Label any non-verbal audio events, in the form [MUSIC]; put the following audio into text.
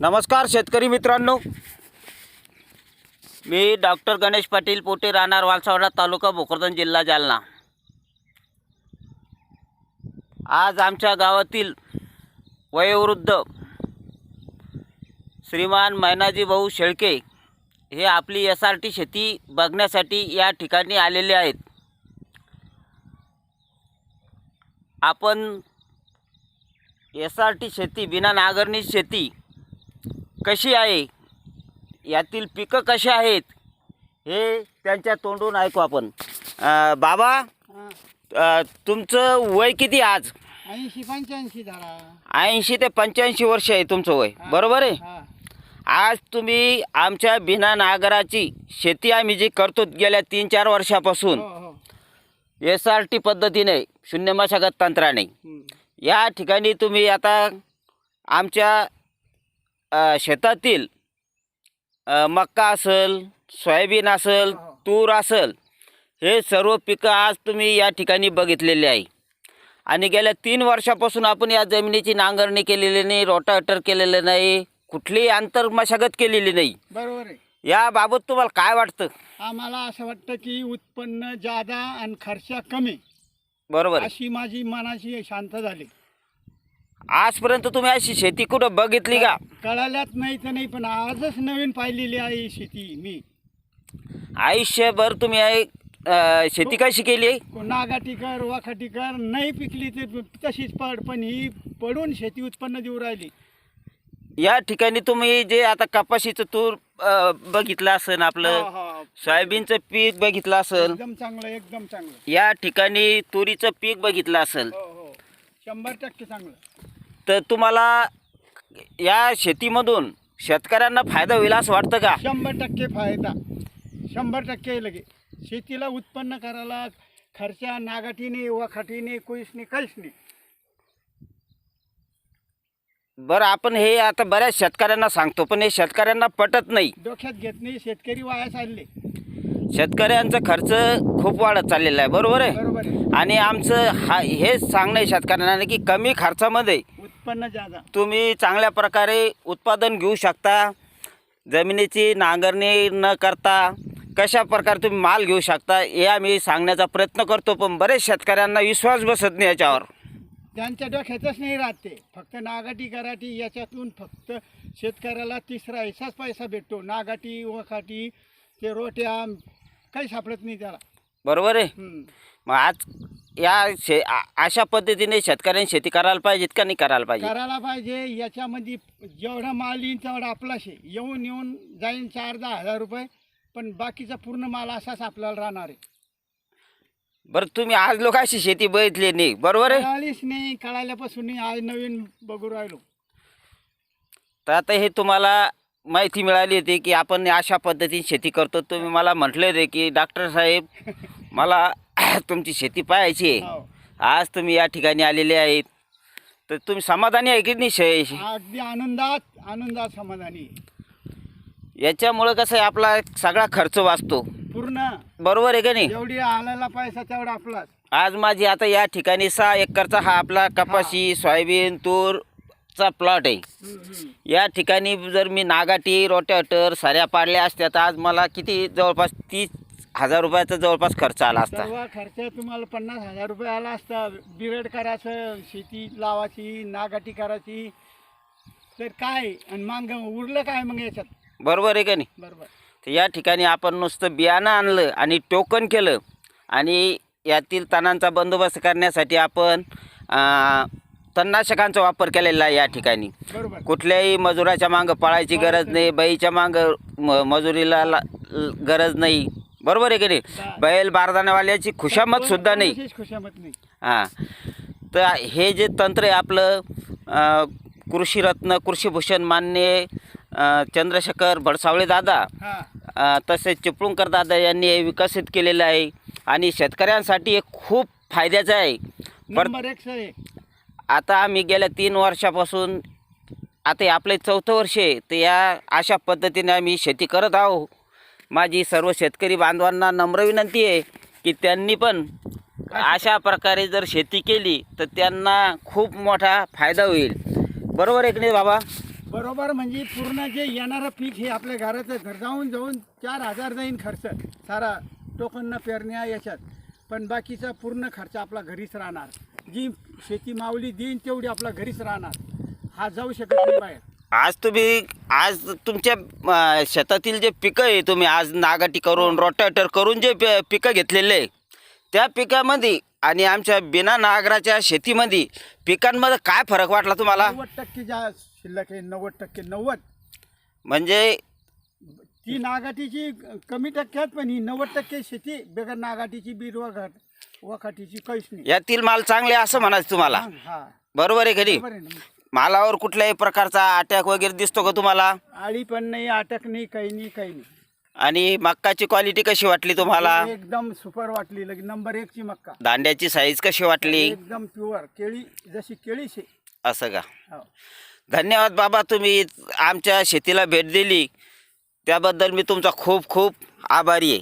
नमस्कार शेतकरी मित्रांनो. मी डॉक्टर गणेश पाटील पोटे राहणार वालसावडा तालुका भोकरदन जिल्हा जालना. आज आमच्या गावातील वयोवृद्ध श्रीमान मैनाजी भाऊ शेळके हे आपली एस आर टी शेती बघण्यासाठी या ठिकाणी आलेले आहेत. आपण एस आर टी शेती बिना नांगरणी शेती कशी आहे? यातील पिकं कशी आहेत? हे त्यांच्या तोंडून ऐकू आपण. अं, बाबा अं, तुमचं वय किती आज? ऐंशी पंच्याऐंशी झाला. ऐंशी ते पंच्याऐंशी वर्ष आहे तुमचं वय. बरोबर आहे? हा. आज तुम्ही आमच्या बिना नागराची शेती आम्ही जी करतो गेल्या तीन चार वर्षापासून हो हो. एस आर टी पद्धतीने शून्य मशागत तंत्राने. हम्म. या ठिकाणी तुम्ही आता आमच्या शेतातील मक्का असेल सोयाबीन असेल हो. तूर असेल हे सर्व पिकं आज तुम्ही या ठिकाणी बघितलेले आहे. आणि गेल्या तीन वर्षापासून आपण या जमिनीची नांगरणी केलेली नाही रोटावेटर केलेलं नाही कुठलीही आंतर मशागत केलेली नाही. बरोबर आहे. याबाबत तुम्हाला काय वाटतं? आम्हाला असं वाटतं की उत्पन्न जादा आणि खर्च कमी. बरोबर आहे. अशी माझी मनाची शांत झाली. आजपर्यंत तुम्ही अशी शेती कुठं बघितली का? कळाल्याच नाही तर नाही पण आजच नवीन पाहिलेली आहे ही शेती मी. आयुष्यभर तुम्ही अ, शेती कशी केली? नागाटी कर वाखाटी कर नाही पिकली ते तशीच पड पण ही पडून शेती उत्पन्न देऊ राहिली. या ठिकाणी तुम्ही जे आता कपाशीचं तूर अ, बघितलं असेल हा, आपलं हा. सोयाबीनचं पीक बघितलं असेल. एकदम चांगलं एकदम चांगलं. या ठिकाणी तुरीचं पीक बघितलं असेल. हो हो. शंभर टक्के चांगलं. तर तुम्हाला या शेतीमधून शेतकऱ्यांना फायदा होईल असं वाटतं का? शंभर टक्के फायदा. शंभर टक्के लगे. शेतीला उत्पन्न करायला खर्चा नागाटीने वखाटीने कोईसने काहीच नाही बरं आपण हे आता बऱ्याच शेतकऱ्यांना सांगतो पण हे शेतकऱ्यांना पटत नाही. डोक्यात घेत नाही शेतकरी वाया चालले. शेतकऱ्यांचा खर्च खूप वाढत चाललेला आहे बरोबर आहे? बरोबर आहे. आणि आमचं हा हेच सांगणं आहे शेतकऱ्यांना की कमी खर्चामध्ये उत्पन्न जादा. तुम्ही चांगल्या प्रकारे उत्पादन घेऊ शकता जमिनीची नांगरणी न करता कशा प्रकारे तुम्ही माल घेऊ शकता हे आम्ही सांगण्याचा प्रयत्न करतो पण बरेच शेतकऱ्यांना विश्वास बसत नाही याच्यावर. त्यांच्या डोक्यातच नाही राहत. ते फक्त नागाटी कराटी याच्यातून फक्त शेतकऱ्याला तिसरा हिसाच पैसा भेटतो. नागाटी वखाटी ते रोट्या काही सापडत नाही त्याला. बरोबर आहे. हम्म. मग आज या शे आ- अशा पद्धतीने शेतकऱ्यांनी शेती करायला पाहिजेत का नाही करायला पाहिजे करायला पाहिजे. याच्यामध्ये जेवढा माल येईल तेवढा आपलाच आहे. येऊन येऊन जाईन चार दहा हजार रुपये पण बाकीचा पूर्ण माल असाच आपल्याला राहणार आहे. बरं तुम्ही आज लोक अशी शेती बघितली नाही बरोबर आहे? कळालीच नाही कळाल्यापासून नाही आज नवीन बघू राहिलो. तर आता हे तुम्हाला माहिती मिळाली होती की आपण अशा पद्धतीने शेती करतो. तुम्ही मला म्हटले होते की डॉक्टर साहेब मला [COUGHS] तुमची शेती पाहायची आहे. हो. आज तुम्ही या ठिकाणी आलेले आहेत. तर तुम्ही समाधानी आहे की नाही शे अगदी आनंदात आनंदात समाधानी. याच्यामुळं कसं आहे आपला सगळा खर्च वाचतो. पूर्ण. बरोबर आहे का नाही? जेवढी आलेला पैसा तेवढा आपलाच. आज माझी आता या ठिकाणी सहा एकरचा हा आपला कपाशी सोयाबीन तूरचा प्लॉट आहे. या ठिकाणी जर मी नागाटी रोट्याटर साऱ्या पाडल्या असत्या तर आज मला किती जवळपास तीस हजार रुपयाचा जवळपास खर्च आला असता. सर्व खर्च तुम्हाला पन्नास हजार रुपये आला असता. बिरड करायचं शेती लावायची नागाटी करायची. तर काय? आणि मग उरलं काय मग याच्यात? बरोबर आहे का नाही? बरोबर. तर या ठिकाणी आपण नुसतं बियाणं आणलं आणि टोकन केलं आणि यातील तणांचा बंदोबस्त करण्यासाठी आपण तणनाशकांचा वापर केलेला आहे या ठिकाणी. कुठल्याही मजुराच्या मागं पळायची गरज नाही बाईच्या मागं म मजुरीला ला- ल- गरज नाही. बरोबर आहे की नाही? बैल बारदाण्यावाल्याची खुशामत सुद्धा नाही. कोणाचीच खुशामत नाही. हां. तर हे जे तंत्र आहे आपलं अं, कृषीरत्न कृषीभूषण मान्य अं, चंद्रशेखर भडसावळे दादा हा. तसेच चिपळूणकर दादा यांनी हे विकसित केलेलं आहे. आणि शेतकऱ्यांसाठी हे खूप फायद्याचं आहे. पर एक. आता आम्ही गेल्या तीन वर्षापासून आता आपले चौथं वर्ष आहे तर या अशा पद्धतीने आम्ही शेती करत आहो माझी सर्व शेतकरी बांधवांना नम्र विनंती आहे की त्यांनी पण अशा प्रकारे जर शेती केली तर त्यांना खूप मोठा फायदा होईल. बरोबर आहे की नाही बाबा? बरोबर म्हणजे पूर्ण जे येणारं पीक हे आपल्या घराचं घर जाऊन जाऊन चार हजार जाईन खर्च सारा टोकन पेरण्या याच्यात. पण बाकीचा पूर्ण खर्च आपला घरीच राहणार. जी शेती माऊली देईन तेवढी आपला घरीच राहणार. हा जाऊ शकत नाही बाहेर. आज तुम्ही आज तुमच्या अं, शेतातील जे पिकं आहे तुम्ही आज नागाटी करून रोटाटर करून जे पि- पिकं घेतलेले आहे त्या पिकामध्ये आणि आमच्या बिना नागराच्या शेतीमध्ये पिकांमध्ये काय फरक वाटला तुम्हाला? नव्वद टक्के ज्या शिल्लक आहे नव्वद टक्के नव्वद. म्हणजे ती नागाटीची कमी टक्क्यात पण ही नव्वद टक्के शेती बेगर नागाटीची बीड वगट वखाटीची काहीच नाही. यातील माल चांगले असं म्हणायचं तुम्हाला? हा, बरोबर आहे ना मालावर कुठल्याही प्रकारचा अटॅक वगैरे दिसतो का तुम्हाला? आळी पण नाही अटक नाही काही नाही काही नाही. आणि मक्काची क्वालिटी कशी वाटली तुम्हाला? एकदम सुपर वाटली लगे नंबर एक ची मक्का. दांड्याची साईज कशी वाटली? एकदम प्युअर केळी जशी केळी शे असं का? हो. धन्यवाद बाबा तुम्ही आमच्या शेतीला भेट दिली. त्याबद्दल मी तुमचा खूप खूप आभारी आहे.